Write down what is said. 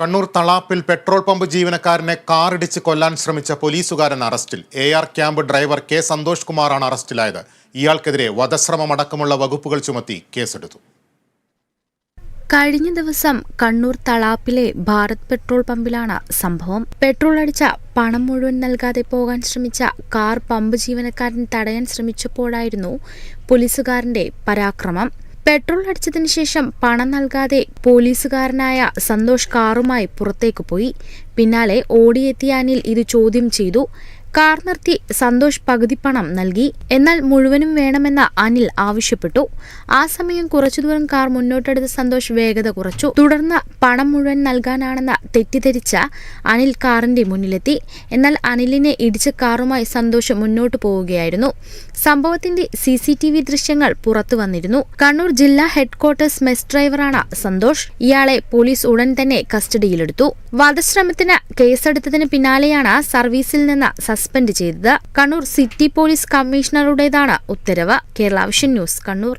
Kannur തളാപ്പിൽ petrol pump ജീവനക്കാരനെ കാറിടിച്ച് കൊല്ലാൻ ശ്രമിച്ച പോലീസുകാരൻ അറസ്റ്റിൽ. A R camp driver K Santhosh കുമാറാണ് അറസ്റ്റിലായത്. ഇയാൾക്കെതിരെ വധശ്രമമടക്കമുള്ള വകുപ്പുകൾ ചുമത്തി കേസെടുത്തു. കഴിഞ്ഞ ദിവസം കണ്ണൂർ തളാപ്പിലെ ഭാരത് പെട്രോൾ പമ്പിലാണ് സംഭവം. പെട്രോൾ അടിച്ച പണം മുഴുവൻ നൽകാതെ പോകാൻ ശ്രമിച്ച കാർ പമ്പ് ജീവനക്കാരൻ തടയാൻ ശ്രമിച്ചപ്പോഴായിരുന്നു പോലീസുകാരന്റെ പരാക്രമം. പെട്രോൾ അടിച്ചതിന് ശേഷം പണം നൽകാതെ പോലീസുകാരനായ സന്തോഷ് കാറുമായി പുറത്തേക്ക് പോയി. പിന്നാലെ ഓടിയെത്തിയ അനിൽ ഇത് ചോദ്യം ചെയ്തു. കാർ നിർത്തി സന്തോഷ് പകുതി പണം നൽകി. എന്നാൽ മുഴുവനും വേണമെന്ന അനിൽ ആവശ്യപ്പെട്ടു. ആ സമയം കുറച്ചു ദൂരം കാർ മുന്നോട്ടെടുത്ത സന്തോഷ് വേഗത കുറച്ചു. തുടർന്ന് പണം മുഴുവൻ നൽകാനാണെന്ന തെറ്റിദ്ധരിച്ച അനിൽ കാറിന്റെ മുന്നിലെത്തി. എന്നാൽ അനിലിനെ ഇടിച്ച കാറുമായി സന്തോഷ് മുന്നോട്ട് പോവുകയായിരുന്നു. സംഭവത്തിന്റെ സി സി ടി വി ദൃശ്യങ്ങൾ പുറത്തു വന്നിരുന്നു. കണ്ണൂർ ജില്ലാ ഹെഡ്ക്വാർട്ടേഴ്സ് മെസ് ഡ്രൈവറാണ് സന്തോഷ്. ഇയാളെ പോലീസ് ഉടൻ തന്നെ കസ്റ്റഡിയിലെടുത്തു. വധശ്രമത്തിന് കേസെടുത്തതിന് പിന്നാലെയാണ് സർവീസിൽ നിന്ന് സസ്പെൻഡ് ചെയ്തത്. കണ്ണൂർ സിറ്റി പോലീസ് കമ്മീഷണറുടേതാണ് ഉത്തരവ്. Kerala vision news Kannur.